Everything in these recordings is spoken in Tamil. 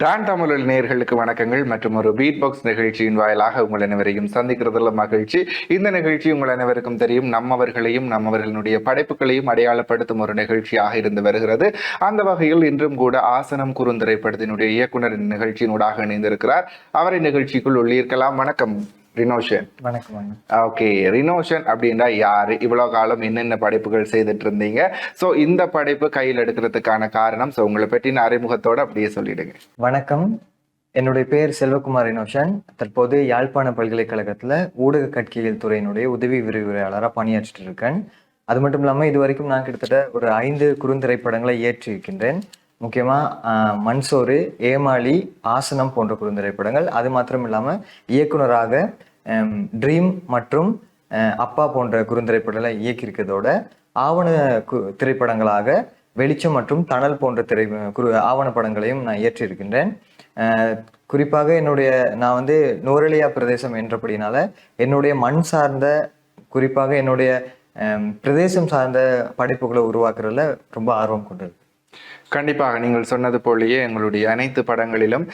டான் தமிழ் நேர்களுக்கு வணக்கங்கள் மற்றும் ஒரு பீட் பாக்ஸ் நிகழ்ச்சியின் வாயிலாக உங்கள் அனைவரையும் சந்திக்கிறதுல மகிழ்ச்சி. இந்த நிகழ்ச்சி உங்கள் அனைவருக்கும் தெரியும். நம்மவர்களையும் நம்மவர்களுடைய படைப்புகளையும் அடையாளப்படுத்தும் ஒரு நிகழ்ச்சியாக இருந்து வருகிறது. அந்த வகையில் இன்றும் கூட ஆசனம் குறுந்திரைப்படத்தினுடைய இயக்குனர் நிகழ்ச்சியினூடாக இணைந்திருக்கிறார். அவரை நிகழ்ச்சிக்குள் உள்ளிருக்கலாம். வணக்கம். ரினோஷன். வணக்கம் ஓகே. ரினோஷன் அப்படின்னா யாரு? இவ்வளவு காலம் என்னென்ன படைப்புகள் செய்துட்டு இருந்தீங்க? ஸோ இந்த படைப்பு கையில் எடுக்கிறதுக்கான காரணம் ஸோ உங்களை பற்றின அறிமுகத்தோட அப்படியே சொல்லிடுங்க. வணக்கம். என்னுடைய பெயர் செல்வகுமார் இனோஷன் தற்போது யாழ்ப்பாண பல்கலைக்கழகத்துல ஊடக கற்கையியல் துறையினுடைய உதவி விரிவுரையாளராக பணியாற்றிட்டு இருக்கேன். அது மட்டும் இல்லாம இது வரைக்கும் நான் கிட்டத்தட்ட ஒரு ஐந்து குறுந்திரைப்படங்களை இயற்றி முக்கியமாக முக்கியமா மண்சோறு ஏமாளி ஆசனம் போன்ற குறுந்திரைப்படங்கள் அது மாத்திரம் இல்லாமல் இயக்குனராக ட்ரீம் மற்றும் அப்பா போன்ற குறுந்திரைப்படங்களை இயக்கியிருக்கிறதோட ஆவண கு- திரைப்படங்களாக வெளிச்சம் மற்றும் தணல் போன்ற திரை குறு ஆவணப்படங்களையும் நான் இயற்றியிருக்கின்றேன். குறிப்பாக என்னுடைய நான் வந்து நோரலியா பிரதேசம் என்றபடினால என்னுடைய மண் சார்ந்த குறிப்பாக என்னுடைய பிரதேசம் சார்ந்த படைப்புகளை உருவாக்குறதுல ரொம்ப ஆர்வம் கொண்டிருக்கு கண்டிப்பாக நீங்கள் சொன்னது போலயே எங்களுடைய அனைத்து படங்களிலும்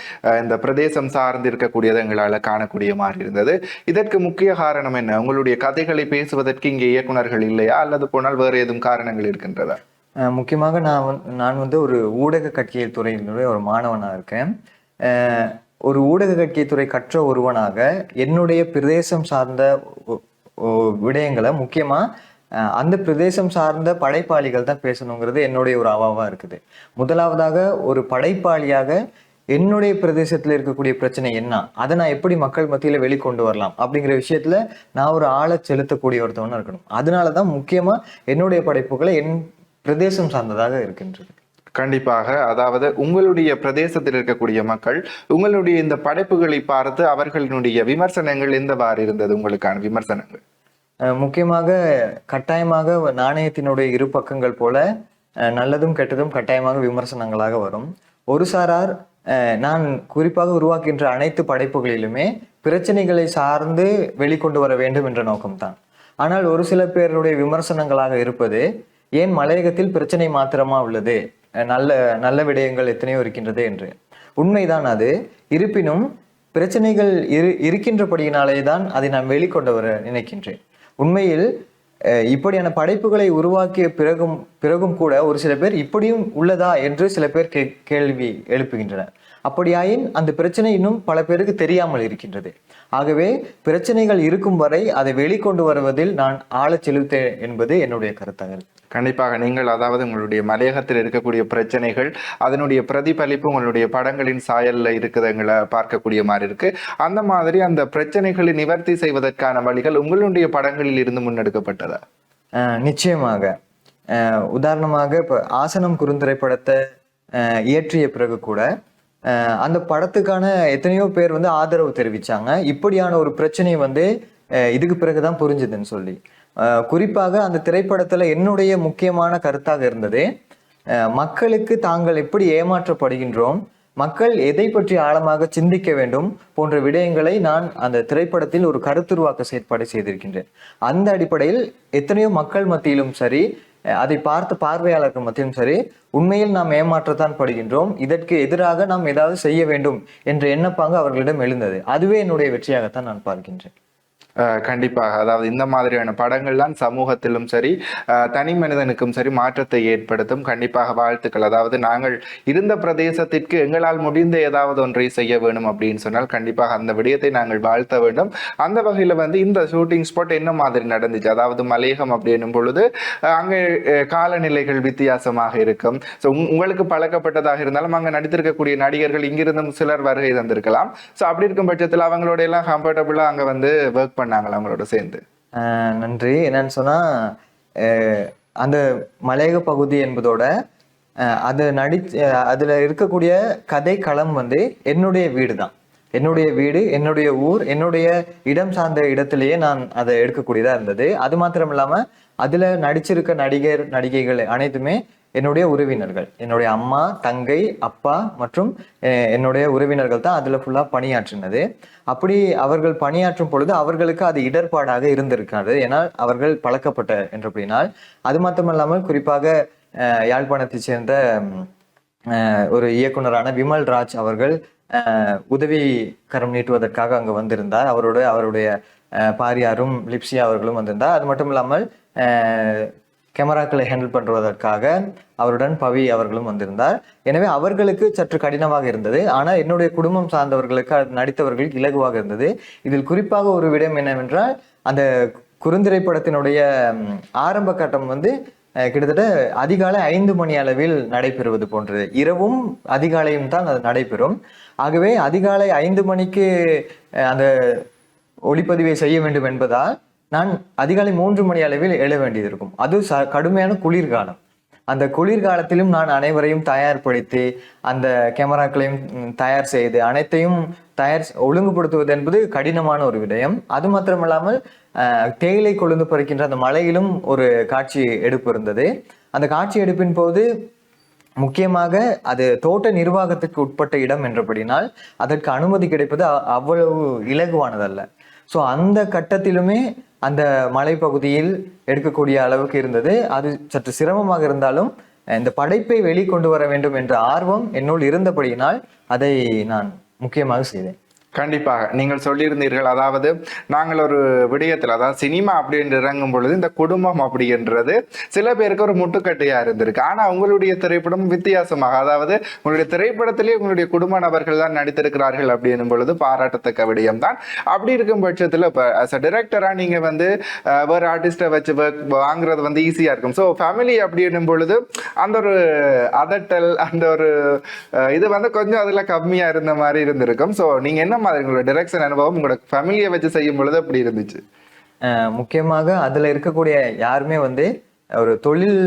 இந்த பிரதேசம் சார்ந்து இருக்கக்கூடியது எங்களால் காணக்கூடிய மாதிரி இருந்தது. இதற்கு முக்கிய காரணம் என்ன? உங்களுடைய கதைகளை பேசுவதற்கு இங்கே இயக்குனர்கள் இல்லையா? அல்லது போனால் வேறு ஏதும் காரணங்கள் இருக்கின்றதா? முக்கியமாக நான் வந்து நான் வந்து ஒரு ஊடக கட்சியல் துறையினுடைய ஒரு மாணவனாக இருக்கேன். ஒரு ஊடக கட்சியத்துறை கற்ற ஒருவனாக என்னுடைய பிரதேசம் சார்ந்த விடயங்களை முக்கியமாக அந்த பிரதேசம் சார்ந்த படைப்பாளிகள் தான் பேசணுங்கிறது என்னுடைய ஒரு அவாவாக இருக்குது. முதலாவதாக ஒரு படைப்பாளியாக என்னுடைய பிரதேசத்தில் இருக்கக்கூடிய பிரச்சனை என்ன? அதை நான் எப்படி மக்கள் மத்தியில் வெளிக்கொண்டு வரலாம்? அப்படிங்கிற விஷயத்தில் நான் ஒரு ஆளை செலுத்தக்கூடிய ஒருத்தவனாக இருக்கணும். அதனால தான் முக்கியமாக என்னுடைய படைப்புகளை என் பிரதேசம் சார்ந்ததாக இருக்கின்றது. கண்டிப்பாக. அதாவது உங்களுடைய பிரதேசத்தில் இருக்கக்கூடிய மக்கள் உங்களுடைய இந்த படைப்புகளை பார்த்து அவர்களுடைய விமர்சனங்கள் எந்தவாறு இருந்தது? உங்களுக்கான விமர்சனங்கள். முக்கியமாக கட்டாயமாக நாணயத்தினுடைய இரு பக்கங்கள் போல நல்லதும் கெட்டதும் கட்டாயமாக விமர்சனங்களாக வரும். ஒரு சாரார் நான் குறிப்பாக உருவாக்கின்ற அனைத்து படைப்புகளிலுமே பிரச்சனைகளை சார்ந்து வெளிக்கொண்டு வர வேண்டும் என்ற நோக்கம்தான். ஆனால் ஒரு சில பேருடைய விமர்சனங்களாக இருப்பது ஏன் மலையகத்தில் பிரச்சனை மாத்திரமா உள்ளது? நல்ல நல்ல விடயங்கள் எத்தனையோ இருக்கின்றது என்று. உண்மைதான் அது. இருப்பினும் பிரச்சனைகள் இரு இருக்கின்றபடியினாலே தான் அதை நான் வெளிக்கொண்டு வர நினைக்கின்றேன். உண்மையில் இப்படியான படைப்புகளை உருவாக்கிய பிறகும் பிறகும் கூட ஒரு சில பேர் இப்படியும் உள்ளதா என்று சில பேர் கே கேள்வி எழுப்புகின்றனர். அப்படியாயின் அந்த பிரச்சனை இன்னும் பல பேருக்கு தெரியாமல் இருக்கின்றது. ஆகவே பிரச்சனைகள் இருக்கும் வரை அதை வெளிக்கொண்டு வருவதில் நான் ஆழச் செலுத்தேன் என்பது என்னுடைய கருத்தாக இருக்கு. கண்டிப்பாக நீங்கள் அதாவது உங்களுடைய மலையகத்தில் இருக்கக்கூடிய பிரச்சனைகள் அதனுடைய பிரதிபலிப்பு உங்களுடைய படங்களின் சாயல்ல இருக்குதுங்களை பார்க்கக்கூடிய மாதிரி இருக்கு. அந்த மாதிரி அந்த பிரச்சனைகளை நிவர்த்தி செய்வதற்கான வழிகள் உங்களுடைய படங்களில் இருந்து முன்னெடுக்கப்பட்டதா? அஹ் நிச்சயமாக. அஹ் உதாரணமாக இப்போ ஆசனம் குறுந்திரைப்படத்தை அஹ் இயற்றிய பிறகு கூட அஹ் அந்த படத்துக்கான எத்தனையோ பேர் வந்து ஆதரவு தெரிவிச்சாங்க. இப்படியான ஒரு பிரச்சனை வந்து அஹ் இதுக்கு பிறகுதான் புரிஞ்சுதுன்னு சொல்லி. குறிப்பாக அந்த திரைப்படத்தில் என்னுடைய முக்கியமான கருத்தாக இருந்தது. மக்களுக்கு தாங்கள் எப்படி ஏமாற்றப்படுகின்றோம் மக்கள் எதை பற்றி ஆழமாக சிந்திக்க வேண்டும் போன்ற விடயங்களை நான் அந்த திரைப்படத்தில் ஒரு கருத்துருவாக்க செயற்பாடு செய்திருக்கின்றேன். அந்த அடிப்படையில் எத்தனையோ மக்கள் மத்தியிலும் சரி அதை பார்த்த பார்வையாளர்கள் மத்தியிலும் சரி உண்மையில் நாம் ஏமாற்றத்தான் படுகின்றோம் இதற்கு எதிராக நாம் ஏதாவது செய்ய வேண்டும் என்ற எண்ணப்பாங்க அவர்களிடம் எழுந்தது. அதுவே என்னுடைய வெற்றியாகத்தான் நான் பார்க்கின்றேன். கண்டிப்பாக. அதாவது இந்த மாதிரியான படங்கள்லாம் சமூகத்திலும் சரி தனி மனிதனுக்கும் சரி மாற்றத்தை ஏற்படுத்தும். கண்டிப்பாக வாழ்த்துக்கள். அதாவது நாங்கள் இருந்த பிரதேசத்திற்கு எங்களால் முடிந்த ஏதாவது ஒன்றை செய்ய வேணும் அப்படின்னு சொன்னால் கண்டிப்பாக அந்த விடயத்தை நாங்கள் வாழ்த்த வேண்டும். அந்த வகையில் வந்து இந்த ஷூட்டிங் ஸ்பாட் என்ன மாதிரி நடந்துச்சு? அதாவது மலையகம் அப்படின்னும் பொழுது அங்கே காலநிலைகள் வித்தியாசமாக இருக்கும். ஸோ உங்களுக்கு பழக்கப்பட்டதாக இருந்தாலும் அங்கே நடித்திருக்கக்கூடிய நடிகர்கள் இங்கிருந்தும் சிலர் வருகை தந்திருக்கலாம். ஸோ அப்படி இருக்கும் பட்சத்தில் அவங்களோட எல்லாம் கம்ஃபர்டபுளாக அங்கே வந்து ஒர்க் பண்ணாங்களா அவங்களோட சேர்ந்து? ஆஹ் நன்றி. என்னன்னு சொன்னா அந்த மலையக பகுதி என்பதோட அது நடி அதுல இருக்கக்கூடிய கதை களம் வந்து என்னுடைய வீடு தான் என்னுடைய வீடு என்னுடைய ஊர் என்னுடைய இடம் சார்ந்த இடத்திலேயே நான் அதை எடுக்கக்கூடியதா இருந்தது. அது மாத்திரம் இல்லாமல் அதுல நடிச்சிருக்க நடிகர் நடிகைகள் அனைத்துமே என்னுடைய உறவினர்கள். என்னுடைய அம்மா தங்கை அப்பா மற்றும் என்னுடைய உறவினர்கள் தான் அதில் ஃபுல்லாக பணியாற்றினது. அப்படி அவர்கள் பணியாற்றும் பொழுது அவர்களுக்கு அது இடர்பாடாக இருந்திருக்காது. ஏன்னா அவர்கள் பழக்கப்பட்ட என்று அப்படின்னால் அது மட்டுமல்லாமல் குறிப்பாக யாழ்ப்பாணத்தைச் சேர்ந்த ஒரு இயக்குனரான விமல் ராஜ் அவர்கள் உதவி கரம் நீட்டுவதற்காக அங்கு வந்திருந்தார். அவரோட அவருடைய பாரியாரும் லிப்சியா அவர்களும் வந்திருந்தார். அது மட்டும் இல்லாமல் கேமராக்களை ஹேண்டில் பண்ணுவதற்காக அவருடன் பவி அவர்களும் வந்திருந்தார். எனவே அவர்களுக்கு சற்று கடினமாக இருந்தது. ஆனால் என்னுடைய குடும்பம் சார்ந்தவர்களுக்கு அது நடித்தவர்களுக்கு இலகுவாக இருந்தது. இதில் குறிப்பாக ஒரு விடயம் என்னவென்றால் அந்த குறுந்திரைப்படத்தினுடைய ஆரம்ப கட்டம் வந்து கிட்டத்தட்ட அதிகாலை ஐந்து மணி அளவில் நடைபெறுவது போன்றது. இரவும் அதிகாலையும் தான் அது நடைபெறும். ஆகவே அதிகாலை ஐந்து மணிக்கு அந்த ஒளிப்பதிவை செய்ய வேண்டும் என்பதால் நான் அதிகாலை மூன்று மணி அளவில் எழ வேண்டியது இருக்கும் அது ச கடுமையான குளிர்காலம். அந்த குளிர்காலத்திலும் நான் அனைவரையும் தயார்படுத்தி அந்த கேமராக்களையும் தயார் செய்து அனைத்தையும் தயார் ஒழுங்குபடுத்துவது என்பது கடினமான ஒரு விடயம். அது மாத்திரமல்லாமல் தேயிலை கொழுந்து பறிக்கின்ற அந்த மலையிலும் ஒரு காட்சி எடுப்பு இருந்தது. அந்த காட்சி எடுப்பின் போது முக்கியமாக அது தோட்ட நிர்வாகத்துக்கு உட்பட்ட இடம் என்றபடினால் அதற்கு அனுமதி கிடைப்பது அவ்வளவு இலகுவானதல்ல. ஸோ அந்த கட்டத்திலுமே அந்த மலைப்பகுதியில் எடுக்கக்கூடிய அளவுக்கு இருந்தது. அது சற்று சிரமமாக இருந்தாலும் இந்த படைப்பை வெளிக்கொண்டு வர வேண்டும் என்ற ஆர்வம் என்னுள் இருந்தபடியினால் அதை நான் முக்கியமாக செய்தேன். கண்டிப்பாக. நீங்கள் சொல்லியிருந்தீர்கள் அதாவது நாங்கள் ஒரு விடயத்தில் அதாவது சினிமா அப்படின்னு இறங்கும் பொழுது இந்த குடும்பம் அப்படின்றது சில பேருக்கு ஒரு முட்டுக்கட்டையாக இருந்திருக்கு. ஆனால் உங்களுடைய திரைப்படம் வித்தியாசமாக அதாவது உங்களுடைய திரைப்படத்திலே உங்களுடைய குடும்ப நபர்கள் தான் நடித்திருக்கிறார்கள் அப்படின்னும் பொழுது பாராட்டத்தக்க விடயம் தான் அப்படி இருக்கும் பட்சத்தில் இப்போ அஸ் அ டிரெக்டராக நீங்கள் வந்து வேறு ஆர்டிஸ்ட்டை ஆர்டிஸ்டை வச்சு work வாங்குறது வந்து ஈஸியாக இருக்கும். ஸோ ஃபேமிலி அப்படின்னும் பொழுது அந்த ஒரு அதட்டல் அந்த ஒரு இது வந்து கொஞ்சம் அதில் கம்மியாக இருந்த மாதிரி இருந்திருக்கும். ஸோ நீங்கள் என்ன மாதிரி உங்களோட டிரெக்ஷன் அனுபவம் உங்களோட ஃபேமிலியை வச்சு செய்யும் பொழுது அப்படி இருந்துச்சு. முக்கியமாக அதில் இருக்கக்கூடிய யாருமே வந்து ஒரு தொழில்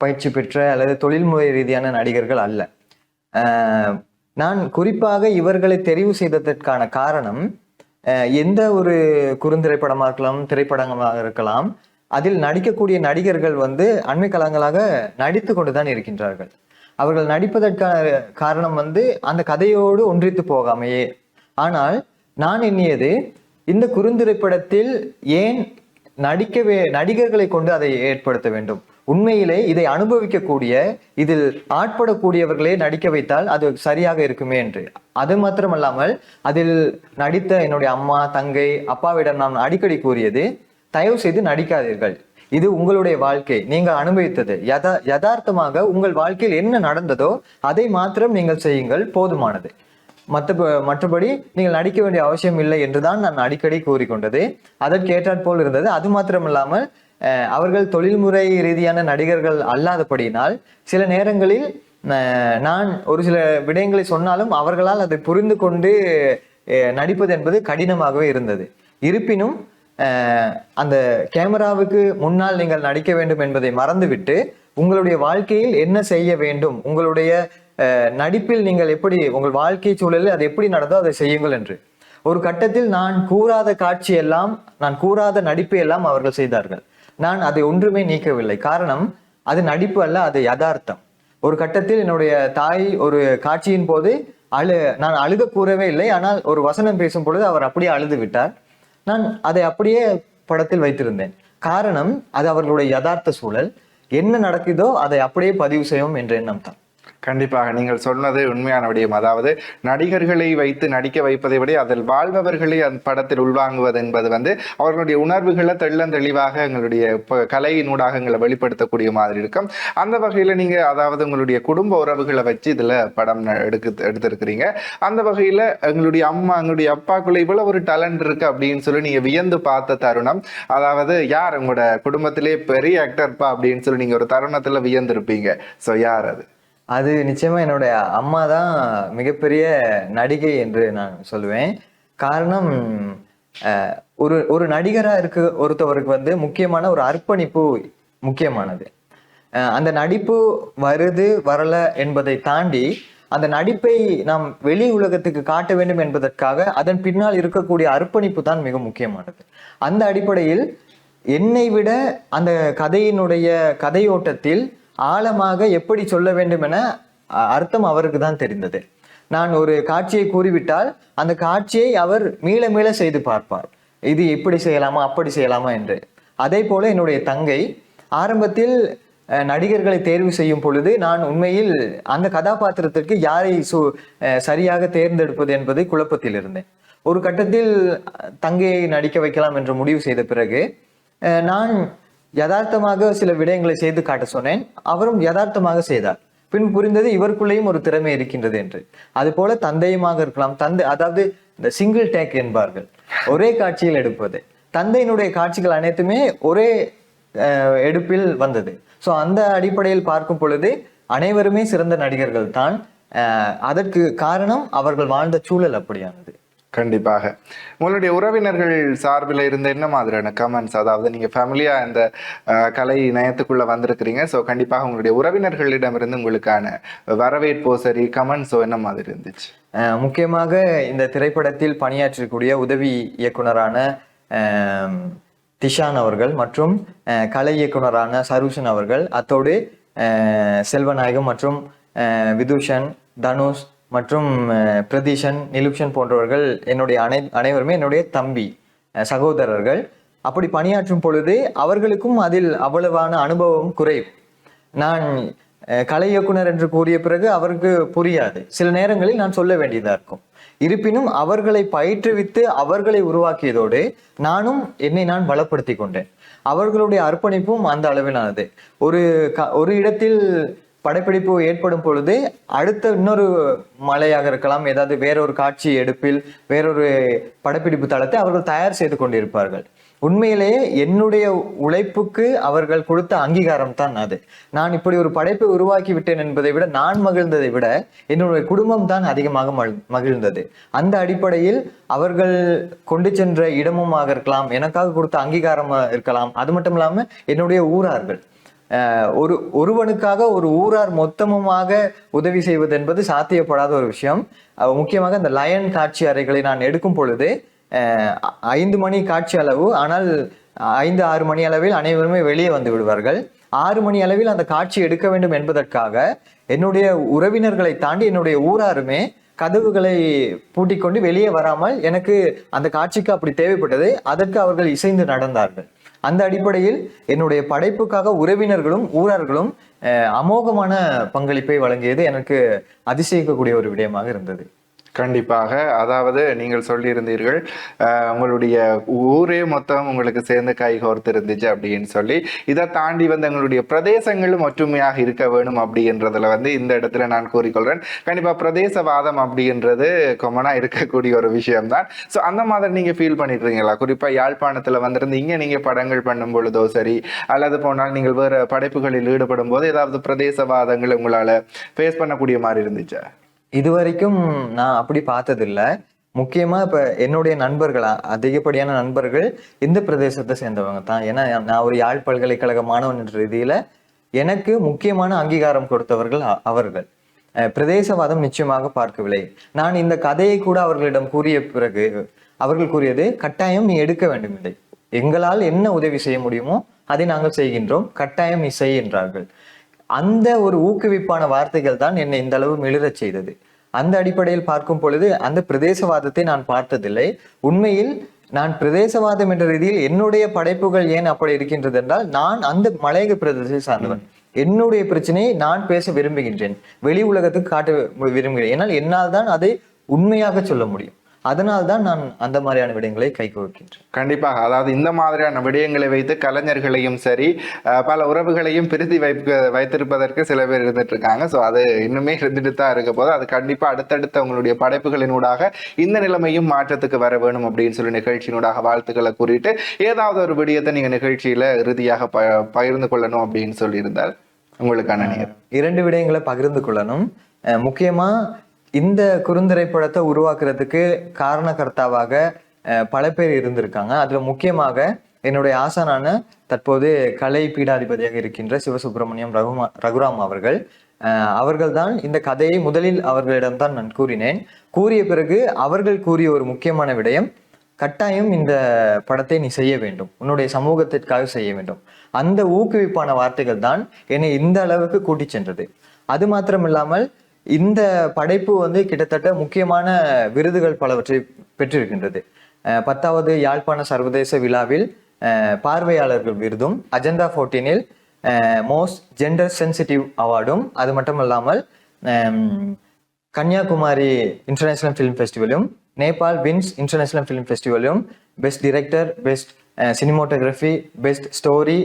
பயிற்சி பெற்ற அல்லது தொழில்முறை ரீதியான நடிகர்கள் அல்ல. நான் குறிப்பாக இவர்களை தெரிவு செய்ததற்கான காரணம் எந்த ஒரு குறுந்திரைப்படமாக இருக்கலாம் திரைப்படமாக இருக்கலாம் அதில் நடிக்கக்கூடிய நடிகர்கள் வந்து அண்மை காலங்களாக நடித்து கொண்டுதான் இருக்கின்றார்கள். அவர்கள் நடிப்பதற்கான காரணம் வந்து அந்த கதையோடு ஒன்றித்து போகாமையே ஆனால் நான் எண்ணியது இந்த குறுந்திரைப்படத்தில் ஏன் நடிக்கவே நடிகர்களை கொண்டு அதை ஏற்படுத்த வேண்டும்? உண்மையிலே இதை அனுபவிக்கக்கூடிய இதில் ஆட்படக்கூடியவர்களே நடிக்க வைத்தால் அது சரியாக இருக்குமே என்று. அது மாத்திரமல்லாமல் அதில் நடித்த என்னுடைய அம்மா தங்கை அப்பாவிடம் நான் அடிக்கடி கூறியது தயவு செய்து நடிக்காதீர்கள். இது உங்களுடைய வாழ்க்கை. நீங்கள் அனுபவித்தது. யதா யதார்த்தமாக உங்கள் வாழ்க்கையில் என்ன நடந்ததோ அதை மாத்திரம் நீங்கள் செய்யுங்கள். போதுமானது. மற்ற மற்றபடி நீங்கள் நடிக்க வேண்டிய அவசியம் இல்லை என்றுதான் நான் அடிக்கடி கூறிக்கொண்டது. அதற்கு ஏற்றாற்போல் இருந்தது. அது மாத்திரமில்லாமல் அவர்கள் தொழில்முறை ரீதியான நடிகர்கள் அல்லாதபடியினால் சில நேரங்களில் நான் ஒரு சில விடயங்களை சொன்னாலும் அவர்களால் அதை புரிந்து கொண்டு நடிப்பது என்பது கடினமாகவே இருந்தது. இருப்பினும் அந்த கேமராவுக்கு முன்னால் நீங்கள் நடிக்க வேண்டும் என்பதை மறந்துவிட்டு உங்களுடைய வாழ்க்கையில் என்ன செய்ய வேண்டும் உங்களுடைய நடிப்பில் நீங்கள் எப்படி உங்கள் வாழ்க்கை சூழலில் அது எப்படி நடந்தோ அதை செய்யுங்கள் என்று. ஒரு கட்டத்தில் நான் கூறாத காட்சி எல்லாம் நான் கூறாத நடிப்பை எல்லாம் அவர்கள் செய்தார்கள். நான் அதை ஒன்றுமே நீக்கவில்லை. காரணம் அது நடிப்பு அல்ல அது யதார்த்தம். ஒரு கட்டத்தில் என்னுடைய தாய் ஒரு காட்சியின் போது அழு நான் அழுக கூறவே இல்லை. ஆனால் ஒரு வசனம் பேசும் பொழுது அவர் அப்படியே அழுது விட்டார். நான் அதை அப்படியே படத்தில் வைத்திருந்தேன். காரணம் அது அவர்களுடைய யதார்த்த சூழல். என்ன நடக்குதோ அதை அப்படியே பதிவு செய்வோம் என்ற எண்ணம் தான் கண்டிப்பாக நீங்கள் சொன்னது உண்மையான விடயம் அதாவது நடிகர்களை வைத்து நடிக்க வைப்பதை விட அதில் வாழ்பவர்களை அந்த படத்தில் உள்வாங்குவது என்பது வந்து அவர்களுடைய உணர்வுகளை தெள்ளந்தெளிவாக எங்களுடைய ப- கலையினூடாக எங்களை வெளிப்படுத்தக்கூடிய மாதிரி இருக்கும். அந்த வகையில் நீங்கள் அதாவது உங்களுடைய குடும்ப உறவுகளை வச்சு இதில் படம் ந- எடுக்க எடுத்திருக்கிறீங்க. அந்த வகையில் எங்களுடைய அம்மா எங்களுடைய அப்பாக்குள்ள இவ்வளோ ஒரு டேலண்ட் இருக்கு அப்படின்னு சொல்லி நீங்கள் வியந்து பார்த்த தருணம் அதாவது யார் உங்களோட குடும்பத்திலே பெரிய ஆக்டர்ப்பா அப்படின்னு சொல்லி நீங்கள் ஒரு தருணத்தில் வியந்திருப்பீங்க. ஸோ யார் அது? அது நிச்சயமா என்னுடைய அம்மா தான் மிகப்பெரிய நடிகை என்று நான் சொல்லுவேன். காரணம் ஒரு ஒரு நடிகரா இருக்க ஒருத்தவருக்கு வந்து முக்கியமான ஒரு அர்ப்பணிப்பு முக்கியமானது. அந்த நடிப்பு வருது வரல என்பதை தாண்டி அந்த நடிப்பை நாம் வெளி உலகத்துக்கு காட்ட வேண்டும் என்பதற்காக அதன் பின்னால் இருக்கக்கூடிய அர்ப்பணிப்பு தான் மிக முக்கியமானது. அந்த அடிப்படையில் என்னை விட அந்த கதையினுடைய கதையோட்டத்தில் ஆழமாக எப்படி சொல்ல வேண்டும் என அ- அர்த்தம் அவருக்கு தான் தெரிந்தது. நான் ஒரு காட்சியை கூறிவிட்டால் அந்த காட்சியை அவர் மீள மீள செய்து பார்ப்பார். இது இப்படி செய்யலாமா அப்படி செய்யலாமா என்று. அதே போல என்னுடைய தங்கை ஆரம்பத்தில் நடிகர்களை தேர்வு செய்யும் பொழுது நான் உண்மையில் அந்த கதாபாத்திரத்திற்கு யாரை சு சரியாக தேர்ந்தெடுப்பது என்பதை குழப்பத்தில் இருந்தேன். ஒரு கட்டத்தில் தங்கையை நடிக்க வைக்கலாம் என்று முடிவு செய்த பிறகு நான் யதார்த்தமாக சில விடயங்களை செய்து காட்ட சொன்னேன். அவரும் யதார்த்தமாக செய்தார். பின் புரிந்தது இவருக்குள்ளேயும் ஒரு திறமை இருக்கின்றது என்று. அது போல தந்தையுமாக இருக்கலாம். தந்தை அதாவது இந்த சிங்கிள் டேக் என்பார்கள். ஒரே காட்சியில் எடுப்பது. தந்தையினுடைய காட்சிகள் அனைத்துமே ஒரே எடுப்பில் வந்தது. ஸோ அந்த அடிப்படையில் பார்க்கும் பொழுது அனைவருமே சிறந்த நடிகர்கள் தான் அதற்கு காரணம் அவர்கள் வாழ்ந்த சூழல் அப்படியானது. கண்டிப்பாக. உங்களுடைய உறவினர்கள் சார்பில் இருந்த என்ன மாதிரியான கமெண்ட்ஸ் அதாவது நீங்க ஃபேமிலியா இந்த கலை நயத்துக்குள்ள வந்திருக்கிறீங்க. ஸோ கண்டிப்பாக உங்களுடைய உறவினர்களிடமிருந்து உங்களுக்கான வரவேற்போ சரி கமெண்ட்ஸோ என்ன மாதிரி இருந்துச்சு? முக்கியமாக இந்த திரைப்படத்தில் பணியாற்றக்கூடிய உதவி இயக்குனரான திஷான் அவர்கள் மற்றும் கலை இயக்குனரான சருஷன் அவர்கள் அத்தோடு செல்வநாயகம் மற்றும் விதூஷன் தனுஷ் மற்றும் பிரதீஷன் நிலுப்ஷன் போன்றவர்கள் என்னுடைய அனை அனைவருமே என்னுடைய தம்பி சகோதரர்கள். அப்படி பணியாற்றும் பொழுது அவர்களுக்கும் அதில் அவ்வளவான அனுபவம் குறையும். நான் கலை இயக்குனர் என்று கூறிய பிறகு அவருக்கு புரியாது. சில நேரங்களில் நான் சொல்ல வேண்டியதாக இருக்கும். இருப்பினும் அவர்களை பயிற்றுவித்து அவர்களை உருவாக்கியதோடு நானும் என்னை நான் பலப்படுத்தி கொண்டேன். அவர்களுடைய அர்ப்பணிப்பும் அந்த அளவிலானது. ஒரு க ஒரு இடத்தில் படப்பிடிப்பு ஏற்படும் பொழுது அடுத்த இன்னொரு மலையாக இருக்கலாம் ஏதாவது வேறொரு காட்சி எடுப்பில் வேறொரு படப்பிடிப்பு தளத்தை அவர்கள் தயார் செய்து கொண்டிருப்பார்கள். உண்மையிலேயே என்னுடைய உழைப்புக்கு அவர்கள் கொடுத்த அங்கீகாரம் தான் அது. நான் இப்படி ஒரு படைப்பை உருவாக்கி விட்டேன் என்பதை விட நான் மகிழ்ந்ததை விட என்னுடைய குடும்பம் தான் அதிகமாக மகிழ்ந்தது. அந்த அடிப்படையில் அவர்கள் கொண்டு சென்ற இடமுமாக இருக்கலாம் எனக்காக கொடுத்த அங்கீகாரமாக இருக்கலாம் அது மட்டும் இல்லாமல் என்னுடைய ஊரார்கள். ஒரு ஒருவனுக்காக ஒரு ஊரார் மொத்தமுமாக உதவி செய்வது என்பது சாத்தியப்படாத ஒரு விஷயம். முக்கியமாக இந்த லயன் காட்சி அறைகளை நான் எடுக்கும் பொழுது ஐந்து மணி காட்சி அளவு ஆனால் ஐந்து ஆறு மணி அளவில் அனைவருமே வெளியே வந்து விடுவார்கள். ஆறு மணி அளவில் அந்த காட்சி எடுக்க வேண்டும் என்பதற்காக என்னுடைய உறவினர்களை தாண்டி என்னுடைய ஊராருமே கதவுகளை பூட்டிக்கொண்டு வெளியே வராமல் எனக்கு அந்த காட்சிக்கு அப்படி தேவைப்பட்டது. அதற்கு அவர்கள் இசைந்து நடந்தார்கள். அந்த அடிப்படையில் என்னுடைய படைப்புக்காக உறவினர்களும் ஊரார்களும் அஹ், அமோகமான பங்களிப்பை வழங்கியது எனக்கு அதிசயிக்கக்கூடிய ஒரு விடயமாக இருந்தது. கண்டிப்பாக. அதாவது நீங்கள் சொல்லியிருந்தீர்கள் உங்களுடைய ஊரே மொத்தம் உங்களுக்கு சேர்ந்து கைகோர்த்து இருந்துச்சு அப்படின்னு சொல்லி. இதை தாண்டி வந்து எங்களுடைய பிரதேசங்களும் ஒற்றுமையாக இருக்க வேணும் அப்படின்றதுல வந்து இந்த இடத்துல நான் கூறிக்கொள்கிறேன் கண்டிப்பாக பிரதேசவாதம் அப்படின்றது கொமனாக இருக்கக்கூடிய ஒரு விஷயம்தான். ஸோ அந்த மாதிரி நீங்கள் ஃபீல் பண்ணிட்டு இருக்கீங்களா யாழ்ப்பாணத்தில் வந்திருந்து இங்கே நீங்கள் படங்கள் பண்ணும் பொழுதோ சரி அல்லது போனால் நீங்கள் வேறு படைப்புகளில் ஈடுபடும் போது ஏதாவது பிரதேசவாதங்கள் உங்களால் ஃபேஸ் பண்ணக்கூடிய மாதிரி இருந்துச்சா? இதுவரைக்கும் நான் அப்படி பார்த்ததில்ல. முக்கியமா இப்ப என்னுடைய நண்பர்களா அதிகப்படியான நண்பர்கள் இந்த பிரதேசத்தை சேர்ந்தவங்க தான். ஏன்னா நான் ஒரு யாழ் பல்கலைக்கழக மாணவன் என்ற ரீதியில எனக்கு முக்கியமான அங்கீகாரம் கொடுத்தவர்கள் அ- அவர்கள். அஹ் பிரதேசவாதம் நிச்சயமாக பார்க்கவில்லை. நான் இந்த கதையை கூட அவர்களிடம் கூறிய பிறகு அவர்கள் கூறியது கட்டாயம் நீ எடுக்க வேண்டும் இதை எங்களால் என்ன உதவி செய்ய முடியுமோ அதை நாங்கள் செய்கின்றோம். கட்டாயம் நீ செய் என்றார்கள். அந்த ஒரு ஊக்குவிப்பான வார்த்தைகள் தான் என்னை இந்த அளவு மிளிரச் செய்தது. அந்த அடிப்படையில் பார்க்கும் பொழுது அந்த பிரதேசவாதத்தை நான் பார்த்ததில்லை. உண்மையில் நான் பிரதேசவாதம் என்ற ரீதியில் என்னுடைய படைப்புகள் ஏன் அப்படி இருக்கின்றது என்றால் நான் அந்த மலையக பிரதேசத்தை சார்ந்தவன். என்னுடைய பிரச்சனையை நான் பேச விரும்புகின்றேன். வெளி உலகத்துக்கு காட்ட விரும்புகிறேன். ஏன்னால் என்னால் தான் அதை உண்மையாக சொல்ல முடியும். அதனால் தான் நான் அந்த மாதிரியான விடயங்களை கை கொடுக்கின்றேன். கண்டிப்பாக. அதாவது இந்த மாதிரியான விடயங்களை வைத்து கலைஞர்களையும் சரி பல உறவுகளையும் பிரித்து வைக்க வைத்திருப்பதற்கு சில பேர் இருந்துட்டு இருக்காங்க ஸோ அது இன்னுமே இருந்துட்டு தான் இருக்க போது அது கண்டிப்பா அடுத்தடுத்த உங்களுடைய படைப்புகளினூடாக இந்த நிலைமையும் மாற்றத்துக்கு வர வேணும் அப்படின்னு சொல்லி நிகழ்ச்சியினூடாக வாழ்த்துக்களை கூறிட்டு ஏதாவது ஒரு விடயத்தை நீங்க நிகழ்ச்சியில இறுதியாக ப பகிர்ந்து கொள்ளணும் அப்படின்னு சொல்லியிருந்தால் உங்களுக்கான நேரம். இரண்டு விடயங்களை பகிர்ந்து கொள்ளணும். அஹ் முக்கியமா இந்த குறுந்திரைப்படத்தை உருவாக்குறதுக்கு காரணகர்த்தாவாக பல பேர் இருந்திருக்காங்க. அதுல முக்கியமாக என்னுடைய ஆசானான தற்போது கலை பீடாதிபதியாக இருக்கின்ற சிவசுப்பிரமணியம் ரகுமா ரகுராம் அவர்கள். அவர்கள்தான் இந்த கதையை முதலில் அவர்களிடம்தான் நான் கூறினேன். கூறிய பிறகு அவர்கள் கூறிய ஒரு முக்கியமான விடயம் கட்டாயம் இந்த படத்தை நீ செய்ய வேண்டும். உன்னுடைய சமூகத்திற்காக செய்ய வேண்டும். அந்த ஊக்குவிப்பான வார்த்தைகள் தான் என்னை இந்த அளவுக்கு கூட்டி சென்றது. அது மாத்திரமில்லாமல் இந்த படைப்பு வந்து கிட்டத்தட்ட முக்கியமான விருதுகள் பலவற்றை பெற்றிருக்கின்றது. பத்தாவது யாழ்ப்பாண சர்வதேச விழாவில் பார்வையாளர்கள் விருதும் அஜெண்டா ஃபோர்டீனில் மோஸ்ட் ஜெண்டர் சென்சிட்டிவ் அவார்டும் அது மட்டும் இல்லாமல் கன்னியாகுமரி இன்டர்நேஷனல் ஃபிலிம் ஃபெஸ்டிவலும் Nepal wins international film ஃபெஸ்டிவலும் best director best cinematography best story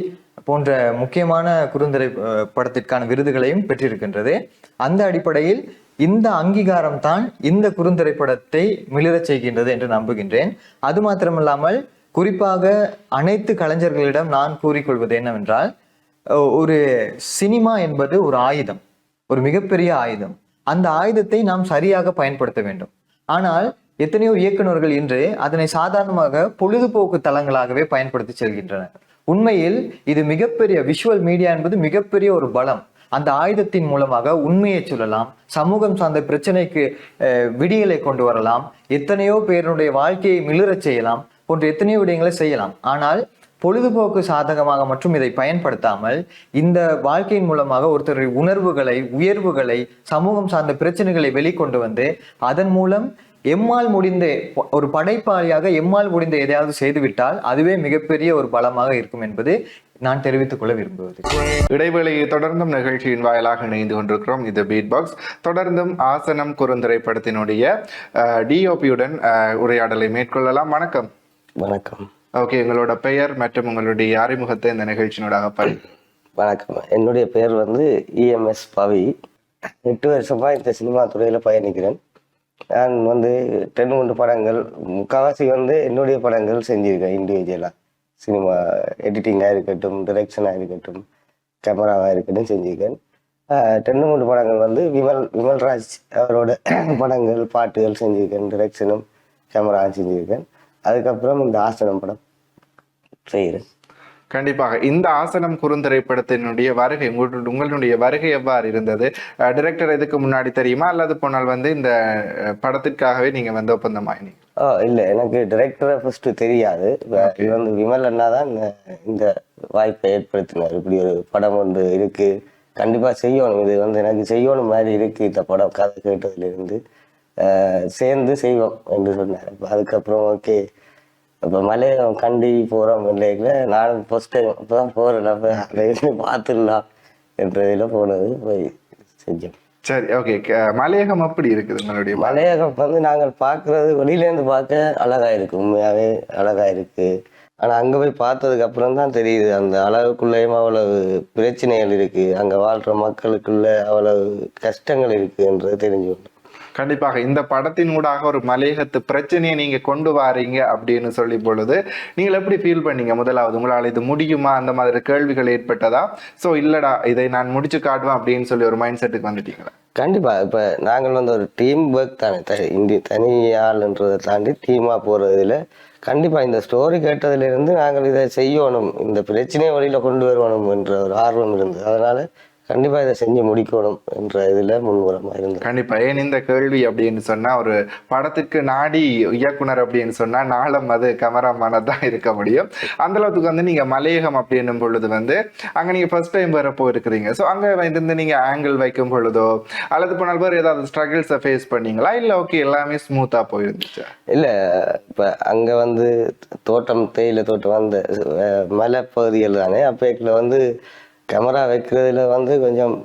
போன்ற முக்கியமான குறுந்தரை படத்திற்கான விருதுகளையும் பெற்றிருக்கின்றது. அந்த அடிப்படையில் இந்த அங்கீகாரம் தான் இந்த குறுந்திரைப்படத்தை மிளிரச் செய்கின்றது என்று நம்புகின்றேன். அது மாத்திரமல்லாமல் குறிப்பாக அனைத்து கலைஞர்களிடம் நான் கூறிக்கொள்வது என்னவென்றால் ஒரு சினிமா என்பது ஒரு ஆயுதம் ஒரு மிகப்பெரிய ஆயுதம். அந்த ஆயுதத்தை நாம் சரியாக பயன்படுத்த வேண்டும். ஆனால் எத்தனையோ இயக்குனர்கள் இன்று அதனை சாதாரணமாக பொழுதுபோக்கு தளங்களாகவே பயன்படுத்தி செல்கின்றனர். உண்மையில் இது மிகப்பெரிய விஷுவல் மீடியா என்பது மிகப்பெரிய ஒரு பலம். அந்த ஆயுதத்தின் மூலமாக உண்மையை சொல்லலாம் சமூகம் சார்ந்த பிரச்சனைக்கு விடியலை கொண்டு வரலாம் எத்தனையோ பேருடைய வாழ்க்கையை மிளிரச் செய்யலாம் போன்ற எத்தனையோ விடயங்களை செய்யலாம். ஆனால் பொழுதுபோக்கு சாதகமாக மற்றும் இதை பயன்படுத்தாமல் இந்த வாழ்க்கையின் மூலமாக ஒருத்தருடைய உணர்வுகளை உயர்வுகளை சமூகம் சார்ந்த பிரச்சனைகளை வெளிக்கொண்டு வந்து அதன் மூலம் எம்மால் முடிந்த ஒரு படைப்பாளியாக எம்மால் முடிந்த எதையாவது செய்துவிட்டால் அதுவே மிகப்பெரிய ஒரு பலமாக இருக்கும் என்பது நான் தெரிவித்துக் கொள்ள விரும்புவது. இடைவேளையை தொடர்ந்தும் நிகழ்ச்சியின் வாயிலாக இணைந்து கொண்டிருக்கிறோம். இது பீட் பாக்ஸ் தொடர்ந்தும் ஆசனம் குறுந்திரைப்படத்தினுடைய டிஓபியுடன் உரையாடலை மேற்கொள்ளலாம். வணக்கம். வணக்கம். ஓகே உங்களோட பெயர் மற்றும் உங்களுடைய அறிமுகத்தை இந்த நிகழ்ச்சியினூடாக பரி வணக்கம். என்னுடைய பேர் வந்து இஎம்எஸ் பவி. எட்டு வருஷமா இந்த சினிமா துறையில பயணிக்கிறேன். நான் வந்து டென் ஒன்று படங்கள் முக்கால்வாசி வந்து என்னுடைய படங்கள் செஞ்சுருக்கேன் இண்டிவிஜுவலாக சினிமா எடிட்டிங்காக இருக்கட்டும் டிரெக்ஷனாக இருக்கட்டும் கேமராவாக இருக்கட்டும் செஞ்சுருக்கேன். ஆஹ் மூன்று படங்கள் வந்து விமல் விமல்ராஜ் அவரோட படங்கள் பாட்டுகள் செஞ்சுருக்கேன் டிரெக்ஷனும் கேமராவும் செஞ்சுருக்கேன். அதுக்கப்புறம் இந்த ஆசனம் படம் செய்கிறேன். கண்டிப்பாக. இந்த ஆசனம் குறுந்திரைப்படத்தினுடைய வருகை உங்களுடைய உங்களுடைய வருகை எவ்வாறு இருந்தது? டிரெக்டர் இதுக்கு முன்னாடி தெரியுமா? அல்லது போனால் வந்து இந்த படத்திற்காகவே நீங்க வந்து ஒப்பந்தமாயினீங்க? இல்லை. எனக்கு டிரெக்டரை ஃபர்ஸ்ட் தெரியாது. வந்து விமல் அண்ணா தான் இந்த- வாய்ப்பை ஏற்படுத்தினார். இப்படி ஒரு படம் ஒன்று இருக்கு. கண்டிப்பா செய்யணும். இது வந்து எனக்கு செய்யணும் மாதிரி இருக்கு இந்த படம். கதை கேட்டதுல இருந்து. அஹ், சேர்ந்து செய்வோம் என்று சொன்னார். அதுக்கப்புறம் ஓகே அப்போ மலையம் கண்டி போகிறோம் இல்லைங்கள நானும் ஃபர்ஸ்ட் டைம் இப்போ தான் போகிறேன் அப்போ அதை பார்த்துடலாம் என்ற இதில் போனது போய் செஞ்சோம். சரி ஓகே மலையகம் அப்படி இருக்குது உங்களுடைய மலையகம் வந்து நாங்கள் பார்க்கறது வெளியிலேருந்து பார்க்க அழகா இருக்கு உண்மையாவே அழகா இருக்கு. ஆனா அங்க போய் பார்த்ததுக்கு அப்புறம் தான் தெரியுது அந்த அளவுக்குள்ளேயும் அவ்வளவு பிரச்சனைகள் இருக்கு. அங்க வாழ்ற மக்களுக்குள்ள அவ்வளவு கஷ்டங்கள் இருக்குன்றது தெரிஞ்சு. கண்டிப்பாக இந்த படத்தின் ஊடாக ஒரு மலையகத்து பிரச்சனையை நீங்க கொண்டு வாரீங்க அப்படின்னு சொல்லி பொழுது நீங்கள் எப்படி ஃபீல் பண்ணீங்க? முதலாவது உங்களால் இது முடியுமா? அந்த மாதிரி கேள்விகள் ஏற்பட்டதா? ஸோ இல்லடா இதை நான் முடிச்சு காட்டுவேன் அப்படின்னு சொல்லி ஒரு மைண்ட் செட்டுக்கு வந்துட்டீங்களா? கண்டிப்பாக இப்போ நாங்கள் வந்து ஒரு டீம் ஒர்க் தானே த இந்தி தனி ஆளுன்றதை தாண்டி டீமாக போகிறதுல கண்டிப்பாக இந்த ஸ்டோரி கேட்டதுலேருந்து நாங்கள் இதை செய்யணும் இந்த பிரச்சனையை வழியில் கொண்டு வரணும் என்ற ஒரு ஆர்வம் இருந்தது. அதனால் கண்டிப்பா இதை செஞ்சு முடிக்கணும் என்ற இதுல முன்வரமா இருந்தது. கண்டிப்பா. ஏன் இந்த கேள்வி அப்படின்னு சொன்னா ஒரு படத்துக்கு நாடி இயக்குனர் அப்படின்னு சொன்னா நாளம் அது கமராமான தான் இருக்க முடியும். அந்த அளவுக்கு வந்து நீங்க மலையகம் அப்படின்னும் பொழுது வந்து அங்க நீங்க ஃபர்ஸ்ட் டைம் வேற போயிருக்கிறீங்க. ஸோ அங்க இருந்து நீங்க ஆங்கிள் வைக்கும் பொழுதோ அல்லது போனால் வேறு ஏதாவது ஸ்ட்ரகிள்ஸை ஃபேஸ் பண்ணீங்களா? இல்ல ஓகே எல்லாமே ஸ்மூத்தா போயிருந்துச்சா? இல்ல இப்ப அங்க வந்து தோட்டம் தேயிலை தோட்டம் அந்த அஹ், மலைப்பகுதிகள் தானே. அப்பேக்கில் வந்து கேமரா வைக்கிறதுல வந்து கொஞ்சம்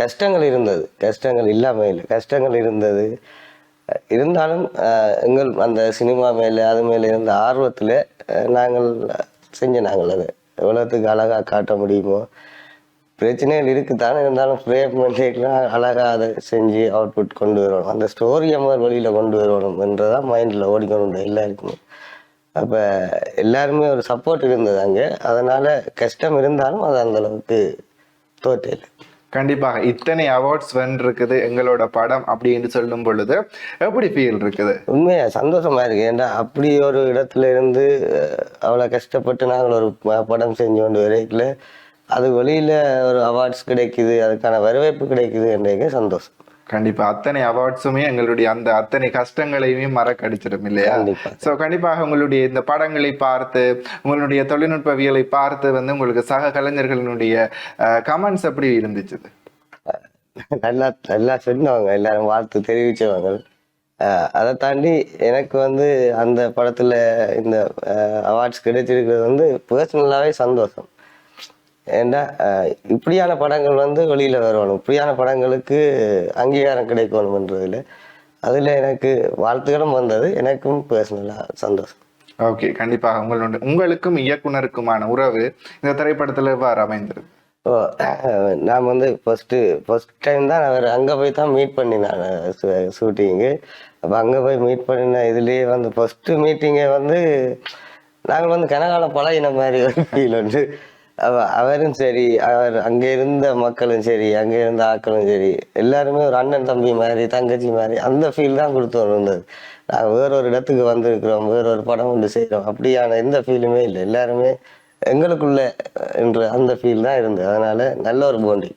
கஷ்டங்கள் இருந்தது. கஷ்டங்கள் இல்லாமல் இல்லை. கஷ்டங்கள் இருந்தது. இருந்தாலும் எங்கள் அந்த சினிமா மேலே அது மேலே இருந்த ஆர்வத்தில் நாங்கள் செஞ்ச நாங்கள் அதை. எவ்வளோத்துக்கு அழகாக காட்ட முடியுமோ? பிரச்சனைகள் இருக்குதானே இருந்தாலும் ஃப்ரேம் பண்ணிக்கலாம். அழகாக அதை செஞ்சு அவுட்புட் கொண்டு வரணும். அந்த ஸ்டோரி மாதிரி வழியில் கொண்டு வரணும் என்றதான் மைண்டில் ஓடிக்கணும் எல்லாருக்குமே. அப்ப எல்லாருமே ஒரு சப்போர்ட் இருந்தது அங்க. அதனால கஷ்டம் இருந்தாலும் அது அந்த அளவுக்கு தோற்றல. கண்டிப்பாக இத்தனை அவார்ட்ஸ் வென்றிருக்குது எங்களோட படம் அப்படின்னு சொல்லும் பொழுது எப்படி ஃபீல் இருக்குது? உண்மையா சந்தோஷமா இருக்கு. ஏன்டா அப்படி ஒரு இடத்துல இருந்து அஹ், அவ்வளவு கஷ்டப்பட்டு நாங்கள் ஒரு படம் செஞ்சு கொண்டு வரைக்கல அது வெளியில ஒரு அவார்ட்ஸ் கிடைக்குது அதுக்கான வரவேற்பு கிடைக்குது என்றே சந்தோஷம். கண்டிப்பா. அத்தனை அவார்ட்ஸுமே எங்களுடைய அந்த அத்தனை கஷ்டங்களையுமே மறக்கடிச்சிடும் இல்லையா. சோ கண்டிப்பாக உங்களுடைய இந்த படங்களை பார்த்து உங்களுடைய தொழில்நுட்பவியலை பார்த்து வந்து உங்களுக்கு சக கலைஞர்களினுடைய கமெண்ட்ஸ் எப்படி இருந்துச்சு? நல்லா நல்லா சொன்னவங்க. எல்லாரும் வாழ்த்து தெரிவிச்சவங்க அதை தாண்டி எனக்கு வந்து அந்த படத்துல இந்த அவார்ட்ஸ் கிடைச்சிருக்கிறது வந்து பர்சனலாவே சந்தோஷம். ஏன்னா இப்படியான படங்கள் வந்து வெளியில் வரணும் இப்படியான படங்களுக்கு அங்கீகாரம் கிடைக்கணுன்றதுல அதில் எனக்கு வாழ்த்துக்களும் வந்தது. எனக்கும் பர்சனலாக சந்தோஷம். ஓகே கண்டிப்பாக. உங்களோட உங்களுக்கும் இயக்குனருக்குமான உறவு இந்த திரைப்படத்துல எவ்வாறு அமைந்திருக்கு? ஓ நான் வந்து ஃபஸ்ட்டு ஃபஸ்ட் டைம் தான் அவர் அங்கே போய் தான் மீட் பண்ணினேன் ஷூட்டிங்கு அப்போ அங்கே போய் மீட் பண்ணின இதுலேயே வந்து ஃபஸ்ட்டு மீட்டிங்கே வந்து நாங்கள் வந்து கனகாலம் பழகின மாதிரி ஒரு ஃபீல் அவ- அவரும் சரி அவர் அங்கே இருந்த மக்களும் சரி அங்கே இருந்த ஆட்களும் சரி எல்லாருமே ஒரு அண்ணன் தம்பி மாதிரி தங்கச்சி மாதிரி அந்த ஃபீல் தான் கொடுத்து வந்திருந்தது. நாங்கள் வேற ஒரு இடத்துக்கு வந்திருக்கிறோம் வேற ஒரு படம் ஒன்று செய்கிறோம் அப்படியான எந்த ஃபீலுமே இல்லை. எல்லாருமே எங்களுக்குள்ள என்ற அந்த ஃபீல் தான் இருந்தது. அதனால நல்ல ஒரு போண்டி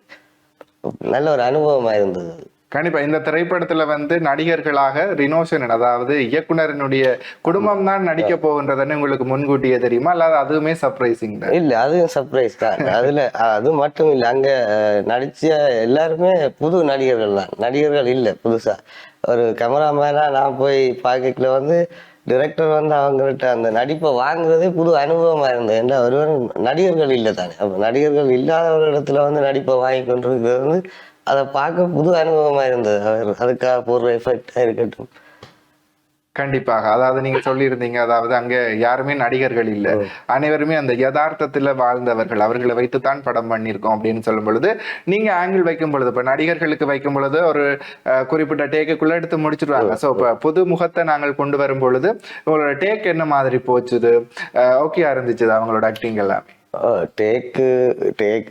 நல்ல ஒரு அனுபவமாக இருந்தது கண்டிப்பா. இந்த திரைப்படத்துல வந்து நடிகர்களாக ரினோஷன் அதாவது இயக்குனரினுடைய குடும்பம் தான் நடிக்க போகின்றதுன்னு உங்களுக்கு முன்கூட்டியே தெரியுமா? அல்லாத அதுவுமே சர்ப்ரைசிங் தான். இல்ல அதுவும் சர்ப்ரைஸ் தான். அதுல அது மட்டும் இல்ல அங்க நடிச்ச எல்லாருமே புது நடிகர்கள் தான். நடிகர்கள் இல்ல புதுசா. ஒரு கேமராமேனா நான் போய் பார்க்கல வந்து டிரெக்டர் வந்து அவங்கள்ட்ட அந்த நடிப்பை வாங்குறதே புது அனுபவமா இருந்தது. ஏன்னா ஒருவர் நடிகர்கள் இல்லை தானே. அப்போ நடிகர்கள் இல்லாத இடத்துல வந்து நடிப்பை வாங்கி கொண்டிருக்கிறது வந்து அதை பார்க்க புது அனுபவமா இருந்தது. அவர் அதுக்காக போடுற எஃபெக்டா இருக்கட்டும். கண்டிப்பாக. அதாவது நீங்க சொல்லியிருந்தீங்க அதாவது அங்க யாருமே நடிகர்கள் இல்ல. அனைவருமே அந்த யதார்த்தத்துல வாழ்ந்தவர்கள். அவர்களை வைத்துத்தான் படம் பண்ணியிருக்கோம் அப்படின்னு சொல்லும் பொழுது நீங்க ஆங்கிள் வைக்கும் பொழுது இப்ப நடிகர்களுக்கு வைக்கும் பொழுது ஒரு அஹ், குறிப்பிட்ட டேக்குக்குள்ள எடுத்து முடிச்சிருவாங்க. சோ இப்ப புது முகத்தை நாங்கள் கொண்டு வரும் பொழுது உங்களோட டேக் என்ன மாதிரி போச்சுது? ஓகேயா இருந்துச்சு அவங்களோட ஆக்டிங் எல்லாமே? டேக்கு டேக்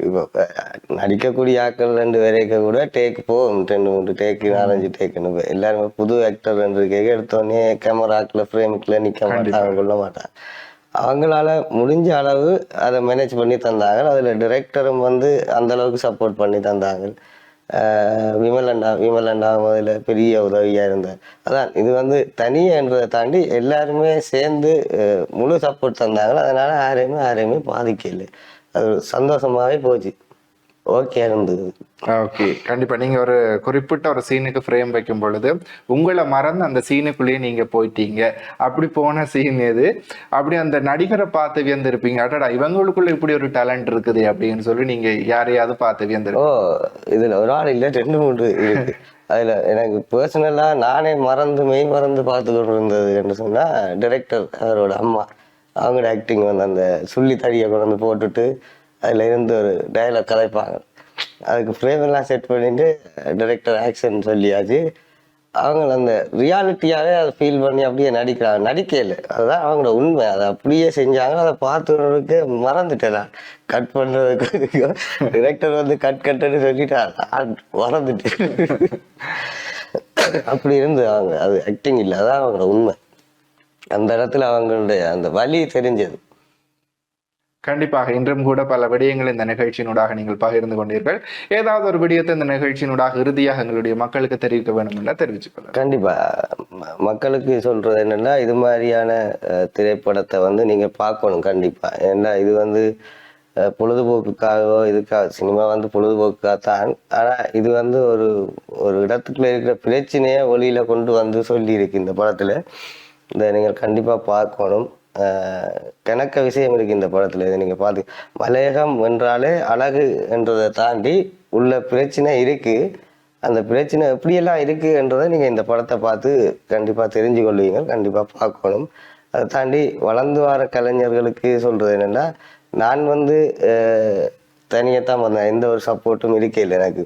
நடிக்கக்கூடிய ஆட்கள் ரெண்டு பேரேக்க கூட டேக் போகும். ரெண்டு மூணு டேக்கு நாலஞ்சு டேக்குன்னு எல்லாருமே புது ஆக்டர் ரெண்டு கேட்க எடுத்தோடனே கேமராக்கில் ஃப்ரேமுக்குள்ள நிற்க மாட்டாங்க கொள்ள மாட்டாங்க அவங்களால முடிஞ்ச அளவு அதை மேனேஜ் பண்ணி தந்தாங்க அதில் டிரெக்டரும் வந்து அந்த அளவுக்கு சப்போர்ட் பண்ணி தந்தாங்க விமலண்ணா விமலண்ணா முதல்ல பெரிய உதவியாக இருந்தார் அதான் இது வந்து தனியன்றதை தாண்டி எல்லாருமே சேர்ந்து முழு சப்போர்ட் தந்தாங்க. அதனால் யாரையுமே யாரையுமே பாதிக்கலை. அது சந்தோஷமாகவே போச்சு. ஓகே இருந்தது ஓகே கண்டிப்பா. நீங்க ஒரு குறிப்பிட்ட ஒரு சீனுக்கு ஃப்ரேம் வைக்கும் பொழுது உங்களை மறந்து அந்த சீனுக்குள்ளேயே நீங்க போயிட்டீங்க. அப்படி போன சீன் எது? அப்படி அந்த நடிகரை பார்த்து வியந்திருப்பீங்க. அடடா இவங்களுக்குள்ள இப்படி ஒரு டேலண்ட் இருக்குது அப்படின்னு சொல்லி நீங்க யாரையாவது பார்த்து வியந்திருப்பீங்க. ஓ இதுல ஒரு ஆள் இல்லை ரெண்டு மூன்று இருக்கு. அதுல எனக்கு பர்சனலா நானே மறந்து மெய் மறந்து பார்த்து கொண்டு இருந்தது என்று சொன்னா டைரக்டர் அவரோட அம்மா. அவங்களோட ஆக்டிங் வந்து அந்த சுள்ளி தடியை கொண்டு வந்து போட்டுட்டு அதில் இருந்து ஒரு டயலாக் கதைப்பாங்க அதுக்கு ஃப்ரேம் எல்லாம் செட் பண்ணிட்டு டைரக்டர் ஆக்ஷன் சொல்லியாச்சு. அவங்க அந்த ரியாலிட்டியாகவே அதை ஃபீல் பண்ணி அப்படியே நடிக்கிறாங்க. நடிக்கல அதுதான் அவங்களோட உண்மை. அதை அப்படியே செஞ்சாங்க. அதை பார்த்துறதுக்கு மறந்துட்டேன் நான். கட் பண்ணுறதுக்கு டிரெக்டர் வந்து கட் கட்டுன்னு சொல்லிட்டார். மறந்துட்டேன். அப்படி இருந்து அவங்க. அது ஆக்டிங் இல்லை. அதான் அவங்களோட உண்மை. அந்த இடத்துல அவங்களுடைய அந்த வலி தெரிஞ்சது. கண்டிப்பாக இன்றும் கூட பல விடயங்கள் இந்த நிகழ்ச்சியினூடாக நீங்கள் பகிர்ந்து கொண்டீர்கள். ஏதாவது ஒரு விடயத்தை இந்த நிகழ்ச்சியினூடாக இறுதியாக எங்களுடைய மக்களுக்கு தெரிவிக்க வேண்டும் என தெரிவிச்சுக்கொள்ள கண்டிப்பா. ம- மக்களுக்கு சொல்றது என்னன்னா இது மாதிரியான திரைப்படத்தை வந்து நீங்க பார்க்கணும் கண்டிப்பா. ஏன்னா இது வந்து பொழுதுபோக்குக்காகவோ இதுக்காக சினிமா வந்து பொழுதுபோக்குக்காக தான் ஆனால் இது வந்து ஒரு ஒரு இடத்துக்குள்ள இருக்கிற பிரச்சனையை ஒளியில கொண்டு வந்து சொல்லி இருக்கு இந்த படத்துல. இதை நீங்கள் கண்டிப்பாக பார்க்கணும். கணக்க விஷயம் இருக்கு இந்த படத்துல. இதை நீங்க பார்த்து மலையகம் என்றாலே அழகு என்றதை தாண்டி உள்ள பிரச்சனை இருக்கு. அந்த பிரச்சனை எப்படியெல்லாம் இருக்குன்றதை நீங்க இந்த படத்தை பார்த்து கண்டிப்பா தெரிஞ்சு கொள்வீங்க கண்டிப்பா பார்க்கணும். அதை தாண்டி வளர்ந்து வர கலைஞர்களுக்கு சொல்றது என்னன்னா நான் வந்து தனியாக தான் வந்தேன். எந்த ஒரு சப்போர்ட்டும் இருக்கே இல்லை எனக்கு.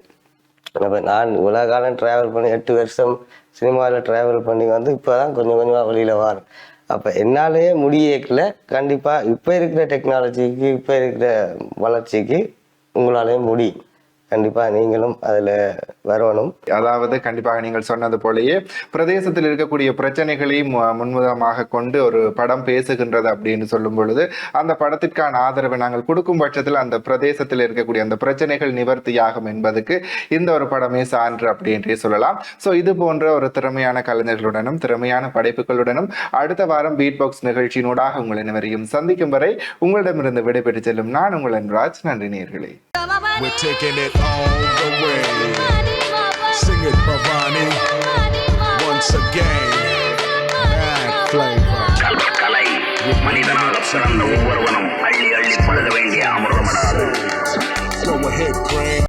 நான் இவ்வளோ காலம் ட்ராவல் பண்ணி எட்டு வருஷம் சினிமாவில் ட்ராவல் பண்ணி வந்து இப்போ தான் கொஞ்சம் கொஞ்சமாக வெளியில் வரேன். அப்போ என்னாலேயே முடியல கண்டிப்பாக இப்போ இருக்கிற டெக்னாலஜிக்கு இப்போ இருக்கிற வளர்ச்சிக்கு உங்களாலேயும் முடியும் கண்டிப்பாக நீங்களும் அதில் வரணும் அதாவது கண்டிப்பாக நீங்கள் சொன்னது போலயே பிரதேசத்தில் இருக்கக்கூடிய பிரச்சனைகளை மு- முன்முதமாக கொண்டு ஒரு படம் பேசுகின்றது அப்படின்னு சொல்லும் பொழுது அந்த படத்திற்கான ஆதரவை நாங்கள் கொடுக்கும் பட்சத்தில் அந்த பிரதேசத்தில் இருக்கக்கூடிய அந்த பிரச்சனைகள் நிவர்த்தியாகும் என்பதுக்கு இந்த ஒரு படமே சான்று அப்படின்றே சொல்லலாம். ஸோ இது போன்ற ஒரு திறமையான கலைஞர்களுடனும் திறமையான படைப்புகளுடனும் அடுத்த வாரம் பீட் பாக்ஸ் நிகழ்ச்சியினூடாக உங்கள் அனைவரையும் சந்திக்கும் வரை உங்களிடமிருந்து விடைபெற்று செல்லும் நான் உங்கள் அன்ராஜ் நன்றி நேர்களே. We're taking it all the way. Sing it, Bhavani, once again. Bad flavor. கலை மனிதனாக பிறந்த ஒவ்வொருவனும் அள்ளி அள்ளி Go ahead, Brand.